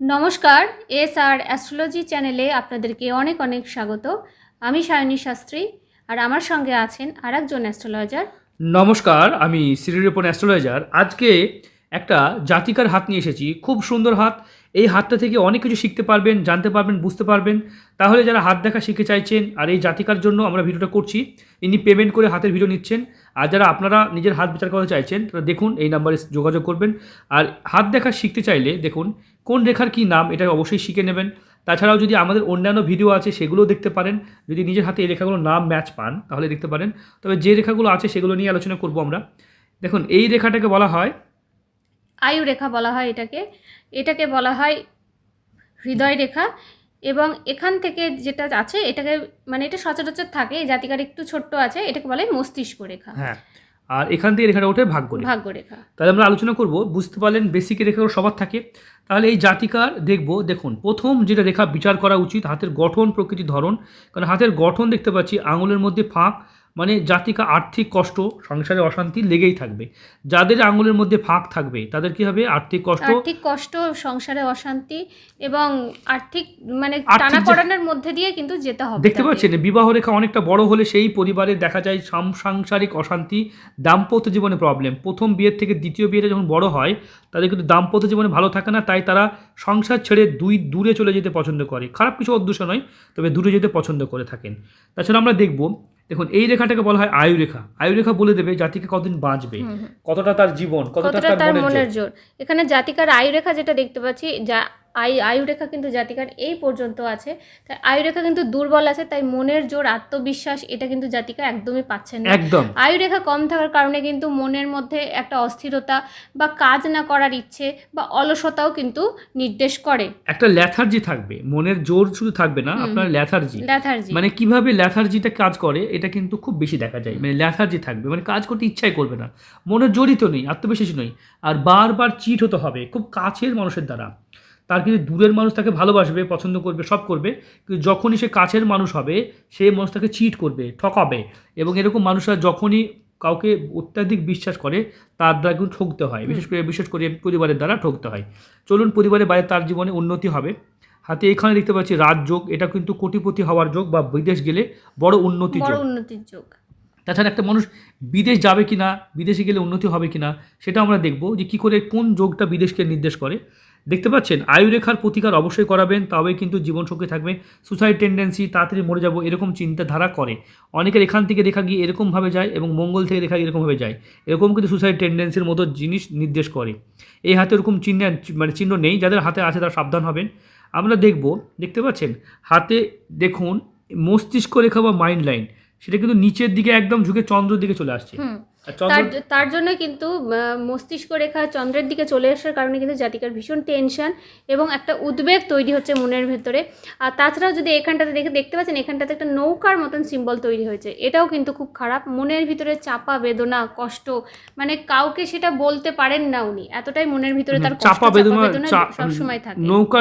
নমস্কার এস আর অ্যাস্ট্রোলজি চ্যানেলে আপনাদেরকে অনেক অনেক স্বাগত। আমি সায়নী শাস্ত্রী, আর আমার সঙ্গে আছেন আর একজন অ্যাস্ট্রোলজার। নমস্কার, আমি সিরিরিপন অ্যাস্ট্রোলজার। আজকে একটা জাতিকার হাত নিয়ে এসেছি। খুব সুন্দর হাত। এই হাতটা থেকে অনেক কিছু শিখতে পারবেন, জানতে পারবেন, বুঝতে পারবেন। তাহলে যারা হাত দেখা শিখতে চাইছেন আর এই জাতিকার জন্য আমরা ভিডিওটা করছি, ইনি পেমেন্ট করে হাতের ভিডিও নিচ্ছেন। আর যারা আপনারা নিজের হাত বিচার করতে চাইছেন, তারা দেখুন, এই নাম্বারে যোগাযোগ করবেন। আর হাত দেখা শিখতে চাইলে দেখুন, কোন রেখার কী নাম, এটা অবশ্যই শিখে নেবেন। তাছাড়াও যদি আমাদের অন্যান্য ভিডিও আছে, সেগুলোও দেখতে পারেন। যদি নিজের হাতে এই রেখাগুলোর নাম ম্যাচ পান, তাহলে দেখতে পারেন। তবে যে রেখাগুলো আছে, সেগুলো নিয়ে আলোচনা করব আমরা। দেখুন, এই রেখাটাকে বলা হয় আয়ু রেখা বলা হয় এটাকে। এটাকে বলা হয় হৃদয় রেখা এবং এখান থেকে যেটা আছে এটাকে মানে এটা সচরাচর থাকে এই জাতিকার একটু ছোট্ট আছে এটাকে বলে মস্তিষ্ক রেখা। হ্যাঁ আর এখান থেকে রেখাটা ওঠে ভাগ্য রেখা। ভাগ্য রেখা। তাহলে আমরা আলোচনা করব বুঝতে পারলেন বেসিক রেখাগুলো সবার থাকে। তাহলে এই জাতিকার দেখব দেখুন প্রথম যেটা রেখা বিচার করা উচিত হাতের গঠন প্রকৃতি ধরন। কারণ হাতের গঠন দেখতে পাচ্ছি আঙুলের মধ্যে ফাঁক মানে জাতিকা আর্থিক কষ্ট সংসারে অশান্তি লেগেই থাকবে। যাদের আঙুলের মধ্যে ফাঁক থাকবে তাদের কি হবে? আর্থিক কষ্ট আর্থিক কষ্ট সংসারে অশান্তি এবং আর্থিক মানে টানাপড়ানোর মধ্যে দিয়ে কিন্তু যেতে হবে দেখতে। পাচ্ছেন বিবাহ রেখা অনেকটা বড় হলে সেই পরিবারে দেখা যায় সাংসারিক অশান্তি দাম্পত্য জীবনে প্রবলেম প্রথম বিয়ের থেকে দ্বিতীয় বিয়েটা যখন বড় হয় তাদের কিন্তু দাম্পত্য জীবনে ভালো থাকে না তাই তারা সংসার ছেড়ে দুই দূরে চলে যেতে পছন্দ করে খারাপ কিছু অদৃশ্য নয় তবে দূরে যেতে পছন্দ করে থাকেন তাছাড়া আমরা দেখব দেখুন এই রেখাটাকে বলা হয় আয়ু রেখা আয়ু রেখা বলে দেবে জাতিকে কতদিন বাঁচবে। কতটা তার জীবন কতটা তার মনের। জোর এখানে জাতিকার আয়ু রেখা যেটা দেখতে পাচ্ছি যা আয়ু আয়ুরেখা কিন্তু জাতিকার এই পর্যন্ত আছে। তাই আয়ুরেখা কিন্তু দুর্বল আছে তাই মনের জোর আত্মবিশ্বাস এটা কিন্তু জাতিকা একদমই পাচ্ছেন না। একদম। আয়ুরেখা কম থাকার কারণে কিন্তু মনের মধ্যে একটা অস্থিরতা বা কাজ না করার ইচ্ছে বা অলসতাও কিন্তু নির্দেশ করে। একটা ল্যাথার্জি থাকবে মনের জোর শুধু থাকবে না আপনার ল্যাথার্জি। ল্যাথার্জি। মানে কীভাবে ল্যাথার্জিটা কাজ করে এটা কিন্তু খুব বেশি দেখা যায়। মানে ল্যাথার্জি থাকবে মানে কাজ করতে ইচ্ছাই করবে না। মনের জড়িত নেই আত্মবিশ্বাসী নেই। আর বারবার চিট হতে হবে খুব কাছের মানুষের দ্বারা। তার কিন্তু দূরের মানুষ তাকে ভালোবাসবে পছন্দ করবে সব করবে। কিন্তু যখনই সে কাছের মানুষ হবে সে মানুষ তাকে চিট করবে ঠকাবে। এবং এরকম মানুষরা যখনই কাউকে অত্যাধিক বিশ্বাস করে তার দ্বারা কিন্তু ঠকতে হয়। বিশেষ করে বিশেষ করে পরিবারের দ্বারা ঠকতে হয়। চলুন পরিবারের বাইরে তার জীবনে উন্নতি হবে। হাতে এখানে দেখতে পাচ্ছি রাজযোগ এটা কিন্তু কোটিপতি হওয়ার যোগ বা বিদেশ গেলে বড় উন্নতি বড় যোগ। উন্নতির যোগ। তাছাড়া একটা মানুষ বিদেশ যাবে কি না বিদেশে গেলে উন্নতি হবে কি না সেটা আমরা দেখব যে কী করে কোন যোগটা বিদেশকে নির্দেশ করে। দেখতে পাচ্ছেন, আয়ুরেখার প্রতিকার অবশ্যই করাবেন তবে কিন্তু জীবনসঙ্গী থাকবে সুসাইড টেন্ডেন্সি তাড়াতাড়ি মরে যাব, এরকম চিন্তাধারা করে। অনেকের এখান থেকে রেখা গিয়ে এরকমভাবে যায় এবং মঙ্গল থেকে রেখা গিয়ে এরকমভাবে যায়। এরকম কিন্তু সুসাইড টেন্ডেন্সির মতো জিনিস নির্দেশ করে। এই হাতে ওরকম চিহ্ন মানে চিহ্ন নেই, যাদের হাতে আছে তারা সাবধান হবেন। আমরা দেখব, দেখতে পাচ্ছেন, হাতে দেখুন, মস্তিষ্ক রেখা বা মাইন্ড লাইন সেটা কিন্তু নিচের দিকে একদম ঝুঁকে চন্দ্রের দিকে চলে আসছে। তার জন্য কিন্তু মস্তিষ্ক রেখা চন্দ্রের দিকে চলে আসার কারণে কিন্তু জাতিকার ভীষণ টেনশন এবং একটা উদ্বেগ তৈরি হচ্ছে মনের ভেতরে। আর তাছাড়াও যদি এখানটাতে দেখে দেখতে পাচ্ছেন এখানটাতে একটা নৌকার মতন সিম্বল তৈরি হয়েছে। এটাও কিন্তু খুব খারাপ। মনের ভিতরে চাপা বেদনা কষ্ট মানে কাউকে সেটা বলতে পারেন না উনি। এতটাই মনের ভিতরে তার চাপা বেদনা সবসময় থাকে। নৌকা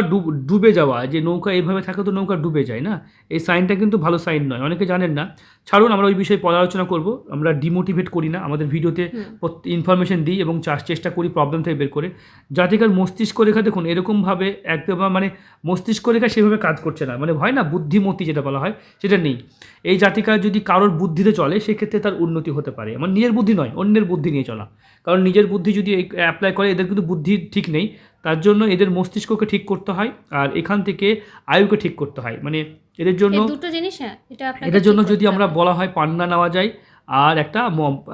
ডুবে যাওয়া যে নৌকা এইভাবে থাকে তো নৌকা ডুবে যায় না? এই সাইনটা কিন্তু ভালো সাইন নয় অনেকে জানেন না। ছাড়ুন আমরা ওই বিষয়ে পরে আলোচনা করব। আমরা ডিমোটিভেট করি না আমাদের ভিডিওতে। ইনফরমেশন দিই এবং চাষ- চেষ্টা করি প্রবলেম থেকে বের করে। জাতিকার মস্তিষ্ক রেখা দেখুন এরকমভাবে একদম মানে মস্তিষ্ক রেখা সেভাবে কাজ করছে না। মানে হয় না বুদ্ধিমতি যেটা বলা হয় সেটা নেই। এই জাতিকা যদি কারোর বুদ্ধিতে চলে সেক্ষেত্রে তার উন্নতি হতে পারে। আমার নিজের বুদ্ধি নয় অন্যের বুদ্ধি নিয়ে চলা। কারণ নিজের বুদ্ধি যদি অ্যাপ্লাই করে এদের কিন্তু বুদ্ধি ঠিক নেই। তার জন্য এদের মস্তিষ্ককে ঠিক করতে হয় আর এখান থেকে আয়ুকে ঠিক করতে হয়। মানে এদের জন্য দুটো জিনিস হ্যাঁ এটা এটার জন্য যদি আমরা বলা হয় পান্না নেওয়া যায় আর একটা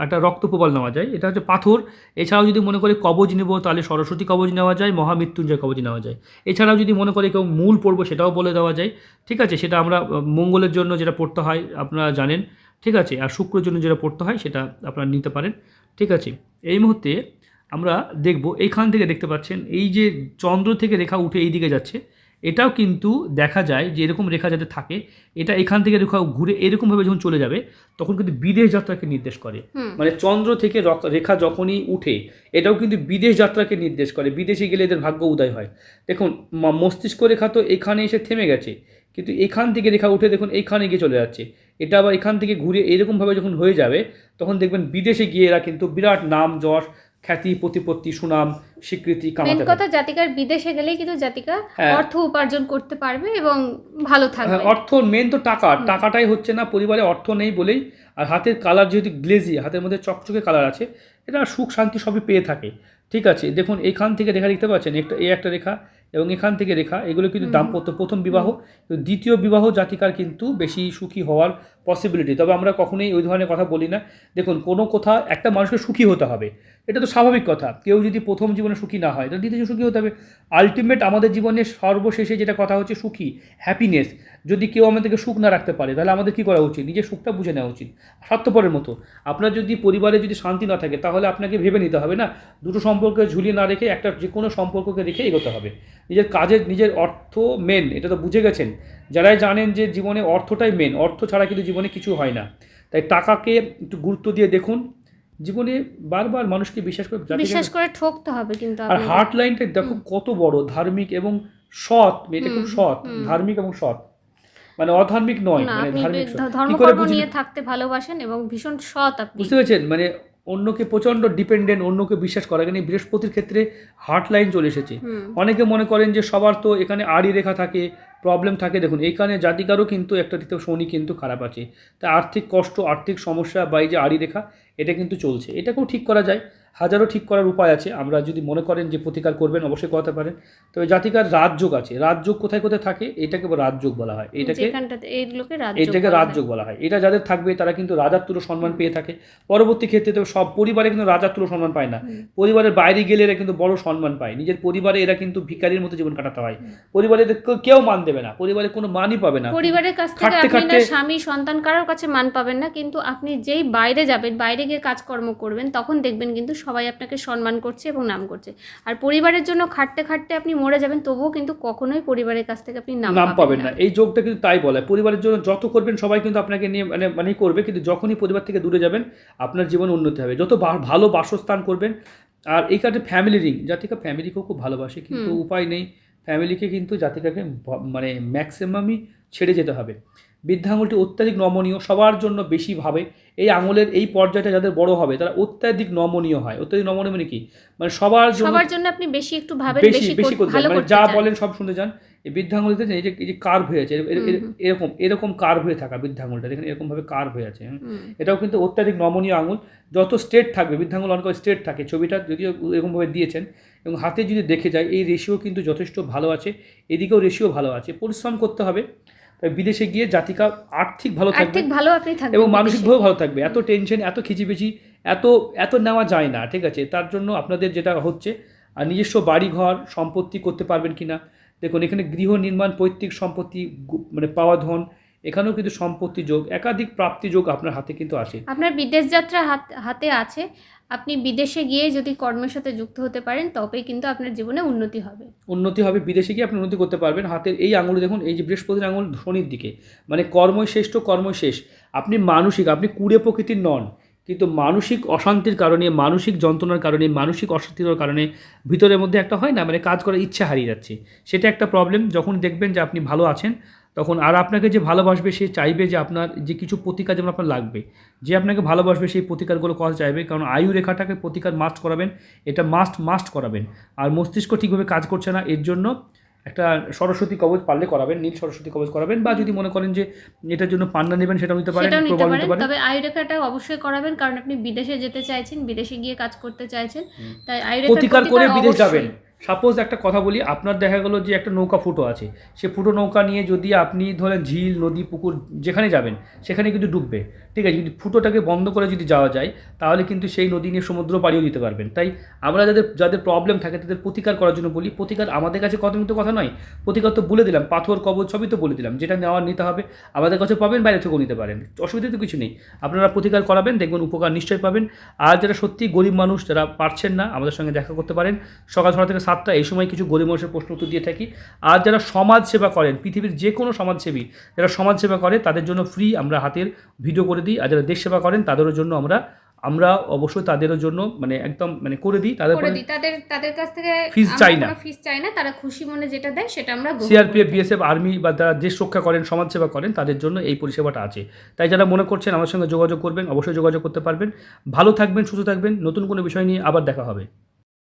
একটা রক্তপ্রবাল নেওয়া যায়। এটা হচ্ছে পাথর। এছাড়াও যদি মনে করে কবজ নেব, তাহলে সরস্বতী কবজ নেওয়া যায়, মহামৃত্যুঞ্জয় কবজ নেওয়া যায়। এছাড়াও যদি মনে করে কেউ মূল পড়ব, সেটাও বলে দেওয়া যায়। ঠিক আছে? সেটা আমরা মঙ্গলের জন্য যেটা পড়তে হয়, আপনারা জানেন। ঠিক আছে? আর শুক্রের জন্য যেটা পড়তে হয়, সেটা আপনারা নিতে পারেন। ঠিক আছে? এই মুহূর্তে আমরা দেখব, এইখান থেকে দেখতে পাচ্ছেন, এই যে চন্দ্র থেকে রেখা উঠে এই দিকে যাচ্ছে। এটাও কিন্তু দেখা যায় যে এরকম রেখা যাতে থাকে এটা এখান থেকে রেখা ঘুরে এরকমভাবে যখন চলে যাবে তখন কিন্তু বিদেশ যাত্রাকে নির্দেশ করে। মানে চন্দ্র থেকে রেখা যখনই উঠে এটাও কিন্তু বিদেশ যাত্রাকে নির্দেশ করে। বিদেশে গেলে এদের ভাগ্য উদয় হয়। দেখুন মস্তিষ্ক রেখা তো এখানে এসে থেমে গেছে কিন্তু এখান থেকে রেখা উঠে দেখুন এইখানে গিয়ে চলে যাচ্ছে। এটা আবার এখান থেকে ঘুরে এরকমভাবে যখন হয়ে যাবে তখন দেখবেন বিদেশে গিয়ে এরা কিন্তু বিরাট নাম যশ খ্যাতি প্রতিপত্তি সুনাম স্বীকৃতি কামাতে কথা জাতিকার বিদেশে গেলেই কিন্তু জাতিকা হ্যাঁ। অর্থ উপার্জন করতে পারবে এবং ভালো থাকবে। হ্যাঁ, অর্থ মেন তো টাকা। টাকাটাই হচ্ছে না পরিবারে অর্থ নেই বলেই। আর হাতের কালার যেহেতু গ্লেজি হাতের মধ্যে চকচকে কালার আছে এটা সুখ শান্তি সবই পেয়ে থাকে। ঠিক আছে? দেখুন এইখান থেকে রেখা দেখতে পাচ্ছেন? একটা এই একটা রেখা এবং এখান থেকে রেখা এগুলো কিন্তু দাম্পত্য প্রথম বিবাহ। দ্বিতীয় বিবাহ জাতিকার কিন্তু বেশি সুখী হওয়ার পসিবিলিটি তবে আমরা কখনোই ওই ধরনের কথা বলি না। দেখুন, কোনো কথা একটা মানুষকে সুখী হতে হবে। এটা তো স্বাভাবিক কথা। কেউ যদি প্রথম জীবনে সুখী না হয়, তাহলে দ্বিতীয় সুখী হতে হবে। আলটিমেট আমাদের জীবনের সর্বশেষে যেটা কথা হচ্ছে সুখী হ্যাপিনেস যদি কেউ আমাদেরকে সুখ না রাখতে পারে, তাহলে আমাদের কী করা উচিত? নিজের সুখটা বুঝে নেওয়া উচিত। স্বার্থপরের মতো। আপনার যদি পরিবারে যদি শান্তি না থাকে, তাহলে আপনাকে ভেবে নিতে হবে না। দুটো সম্পর্কে ঝুলিয়ে না রেখে একটা যে কোনো সম্পর্ককে রেখে এগোতে হবে। নিজের কাজের, নিজের অর্থ মেন এটা তো বুঝে গেছেন। যারাই জানেন যে জীবনে অর্থটাই মেন অর্থ ছাড়া কিন্তু জীবনে কিছু হয় না। তাই টাকাকে একটু গুরুত্ব দিয়ে দেখুন। জীবনে বারবার মানুষকে বিশ্বাস করে বিশ্বাস করে ঠকতে হবে কিন্তু আর হার্ট লাইনটা দেখো কত বড় ধার্মিক এবং সৎ মেয়েটা খুব সৎ ধার্মিক এবং সৎ। মানে অধার্মিক নয় মানে ধার্মিক কি করে নিয়ে থাকতে ভালোবাসেন এবং ভীষণ সৎ আপনি। বুঝতে পেরেছেন? মানে অন্যকে প্রচণ্ড ডিপেন্ডেন্ট অন্যকে বিশ্বাস করা। এখানে বৃহস্পতির ক্ষেত্রে হার্ট লাইন চলে এসেছে। অনেকে মনে করেন যে সবার তো এখানে আড়ি রেখা থাকে প্রবলেম থাকে। দেখুন এইখানে জাতিকারও কিন্তু একটা দিতে শনি কিন্তু খারাপ আছে। তা আর্থিক কষ্ট আর্থিক সমস্যা বা এই যে আড়ি রেখা এটা কিন্তু চলছে। এটাকেও ঠিক করা যায়। হাজারো ঠিক করার উপায় আছে। আমরা যদি মনে করেন যে প্রতিকার করবেন অবশ্যই করতে পারেন। তবে জাতিকার রাজযোগ আছে। রাজযোগ কোথায় কোথায় থাকে? এটাকে রাজযোগ বলা হয়। এটাকে এটাকে রাজযোগ বলা হয়। এটা যাদের থাকবে তারা কিন্তু রাজার তুলো সম্মান পেয়ে থাকে। পরবর্তী ক্ষেত্রে তো সব পরিবারে কিন্তু রাজার তুলো সম্মান পায় না। পরিবারের বাইরে গেলে এরা কিন্তু বড় সম্মান পায়। নিজের পরিবারে এরা কিন্তু ভিকারির মতো জীবন কাটাতে হয়। পরিবারে কেউ- মান দেবে না। পরিবারে কোনো মানই পাবে না। পরিবারের কাছ থেকে আপনি না স্বামী সন্তান কারোর কাছে মান পাবেন না। কিন্তু আপনি যেই বাইরে যাবেন বাইরে গিয়ে কাজকর্ম করবেন তখন দেখবেন কিন্তু সবাই আপনাকে সম্মান করছে এবং নাম করছে। আর পরিবারের জন্য খাটতে খাটতে আপনি মরে যাবেন তবুও কিন্তু কখনোই পরিবারের কাছ থেকে আপনি নাম পাবেন না। এই যোগটা কিন্তু তাই বলে পরিবারের জন্য যত করবেন সবাই কিন্তু আপনাকে নিয়ে মানে মানেই করবে কিন্তু যখনই পরিবার থেকে দূরে যাবেন আপনার জীবন উন্নতি হবে। যত ভালো বাসস্থান করবেন আর এই কারণে ফ্যামিলি রিং জাতিকা ফ্যামিলিকেও খুব ভালোবাসে কিন্তু উপায় নেই। ফ্যামিলিকে কিন্তু জাতিকাকে মানে ম্যাক্সিমামই ছেড়ে যেতে হবে। বৃদ্ধাঙ্গুলটি অত্যাধিক নমনীয় সবার জন্য বেশি ভাবে। এই আঙুলের এই পর্যায়টা যাদের বড় হবে তারা অত্যাধিক নমনীয় হয়। অত্যাধিক নমনীয় মানে কি? মানে সবার জন্য সবার জন্য আপনি বেশি একটু ভাবেন বেশি বেশি করতে ভালো মানে যা বলেন সব শুনতে চান। এই বৃদ্ধাঙ্গুলিতে এই যে এই যে কার্ভ হয়ে আছে। এরকম এরকম কার্ভ হয়ে থাকা বৃদ্ধাঙ্গুলটা। দেখেন এরকম ভাবে কার্ভ হয়ে আছে। এটাও কিন্তু অত্যাধিক নমনীয় আঙুল। যত স্ট্রেট থাকবে বৃদ্ধাঙ্গুল অনেক স্ট্রেট থাকে ছবিটা যদিও এরকমভাবে দিয়েছেন। এবং হাতে যদি দেখে যায় এই রেশিও কিন্তু যথেষ্ট ভালো আছে। এদিকেও রেশিও ভালো আছে। পরিশ্রম করতে হবে। বিদেশে গিয়ে জাতিকা আর্থিক ভালো থাকবে আর্থিক ভালো আপনি থাকবেন এবং মানসিকভাবে ভালো থাকবে। এত টেনশন এত খিচিবিচি এত এত নেওয়া যায় না ঠিক আছে? তার জন্য আপনাদের যেটা হচ্ছে আর নিজস্ব বাড়িঘর সম্পত্তি করতে পারবেন কি না দেখুন এখানে গৃহ নির্মাণ পৈতৃক সম্পত্তি মানে পাওয়া ধন এখানেও কিন্তু সম্পত্তি যোগ একাধিক প্রাপ্তি যোগ আপনার হাতে কিন্তু আছে আপনার বিদেশ যাত্রা হাত হাতে আছে। আপনি বিদেশে গিয়ে যদি কর্মের সাথে যুক্ত হতে পারেন তবেই কিন্তু আপনার জীবনে উন্নতি হবে। উন্নতি হবে বিদেশে গিয়ে আপনি উন্নতি করতে পারবেন। হাতের এই আঙুল দেখুন এই যে বৃহস্পতির আঙুল শনির দিকে। মানে কর্মই শ্রেষ্ঠ কর্মই শেষ আপনি মানসিক আপনি কুড়ে প্রকৃতির নন। কিন্তু মানসিক অশান্তির কারণে মানসিক যন্ত্রণার কারণে মানসিক অশান্তির কারণে ভিতরের মধ্যে একটা হয় না মানে কাজ করার ইচ্ছা হারিয়ে যাচ্ছে। সেটা একটা প্রবলেম যখন দেখবেন যে আপনি ভালো আছেন তখন আর আপনাকে যে ভালোবাসবে সে চাইবে যে আপনার যে কিছু প্রতিকার যেমন আপনার লাগবে। যে আপনাকে ভালোবাসবে সেই প্রতিকারগুলো করা চাইবে কারণ আয়ু রেখাটাকে প্রতিকার মাস্ট করাবেন। এটা মাস্ট মাস্ট করাবেন। আর মস্তিষ্ক ঠিকভাবে কাজ করছে না এর জন্য একটা সরস্বতী কবচ পারলে করাবেন নীল সরস্বতী কবচ করাবেন বা যদি মনে করেন যে এটার জন্য পান্না নেবেন সেটাও নিতে পারেন সেটাও নিতে প্রবল পারেন। তবে আয়ুরেখাটা অবশ্যই করাবেন কারণ আপনি বিদেশে যেতে চাইছেন বিদেশে গিয়ে কাজ করতে চাইছেন। তাই আয়ুরেখার প্রতিকার করে বিদেশ যাবেন। সাপোজ একটা কথা বলি, আপনার দেখা গেলো যে একটা নৌকা ফুটো আছে। সে ফুটো নৌকা নিয়ে যদি আপনি ধরেন ঝিল, নদী, পুকুর যেখানে যাবেন, সেখানে কিন্তু ডুববে। ঠিক আছে, যদি ফুটোটাকে বন্ধ করে যদি যাওয়া যায়, তাহলে কিন্তু সেই নদী নিয়ে সমুদ্র পাড়িও দিতে পারবেন। তাই আমরা যাদের যাদের প্রবলেম থাকে, তাদের প্রতিকার করার জন্য বলি। প্রতিকার আমাদের কাছে কত কিন্তু কথা নয়। প্রতিকার তো বলে দিলাম, পাথর কবচ সবই তো বলে দিলাম। যেটা নেওয়ার নিতে হবে, আমাদের কাছে পাবেন, বাইরে থেকেও নিতে পারেন। অসুবিধা তো কিছু নেই। আপনারা প্রতিকার করাবেন, দেখবেন উপকার নিশ্চয়ই পাবেন। আর যারা সত্যি গরিব মানুষ, যারা পারছেন না, আমাদের সঙ্গে দেখা করতে পারেন। সকাল ছটা থেকে সাতটা এই সময় কিছু গরিব মানুষের প্রশ্ন উত্তর দিয়ে থাকি। আর যারা সমাজ সেবা করেন পৃথিবীর যে কোনো সমাজসেবী যারা সমাজ সেবা করে তাদের জন্য ফ্রি আমরা হাতের ভিডিও করে দিই। আর যারা দেশ সেবা করেন তাদের জন্য আমরা আমরা অবশ্যই তাদেরও জন্য মানে একদম মানে করে দিই। তাদের তাদের তাদের কাছ থেকে আমরা চাই না। ফিস চাই না। তারা খুশি মনে যেটা দেয় সেটা আমরা সিআরপিএফ বিএসএফ আর্মি বা যারা দেশ রক্ষা করেন সমাজসেবা করেন তাদের জন্য এই পরিষেবাটা আছে। তাই যারা মনে করছেন আমার সঙ্গে যোগাযোগ করবেন অবশ্যই যোগাযোগ করতে পারবেন। ভালো থাকবেন সুস্থ থাকবেন। নতুন কোনো বিষয় নিয়ে আবার দেখা হবে।